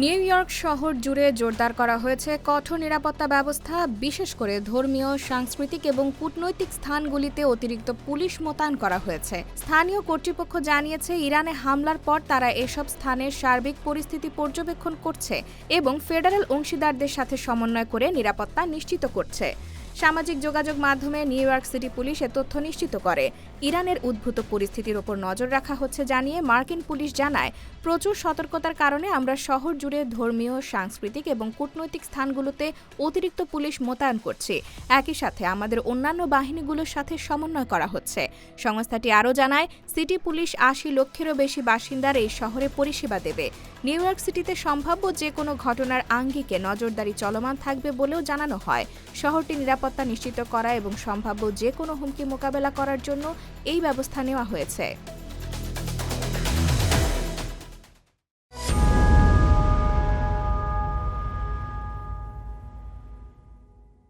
New York শহর জুড়ে জোরদার করা হয়েছে কঠোর নিরাপত্তা ব্যবস্থা, বিশেষ করে ধর্মীয়, সাংস্কৃতিক এবং কূটনৈতিক স্থানগুলিতে অতিরিক্ত পুলিশ মোতায়েন করা হয়েছে। স্থানীয় কর্তৃপক্ষ জানিয়েছে, ইরানে হামলার পর তারা এসব স্থানের সার্বিক পরিস্থিতি পর্যবেক্ষণ করছে এবং ফেডারেল অংশীদারদের সাথে সমন্বয় করে নিরাপত্তা নিশ্চিত করছে। সামাজিক যোগাযোগ মাধ্যমে নিউ ইয়র্ক সিটি পুলিশ এ তথ্য নিশ্চিত করে। ইরানের উদ্ভূত পরিস্থিতির ওপর নজর রাখা হচ্ছে জানিয়ে মার্কিন পুলিশ জানায়, প্রচুর সতর্কতার কারণে আমরা শহর জুড়ে ধর্মীয়, সাংস্কৃতিক এবং কূটনৈতিক স্থানগুলোতে অতিরিক্ত পুলিশ মোতায়েন করছি। একই সাথে আমাদের অন্যান্য বাহিনীগুলোর সাথে সমন্বয় করা হচ্ছে। সংস্থাটি আরও জানায়, সিটি পুলিশ আশি লক্ষেরও বেশি বাসিন্দার এই শহরে পরিষেবা দেবে। নিউ ইয়র্ক সিটিতে সম্ভাব্য যে কোনো ঘটনার আঙ্গিকে নজরদারি চলমান থাকবে বলেও জানানো হয়। শহরটি নিরাপত্তা নিশ্চিত করা এবং সম্ভাব্য যে কোনো হুমকি মোকাবেলা করার জন্য এই ব্যবস্থা নেওয়া হয়েছে।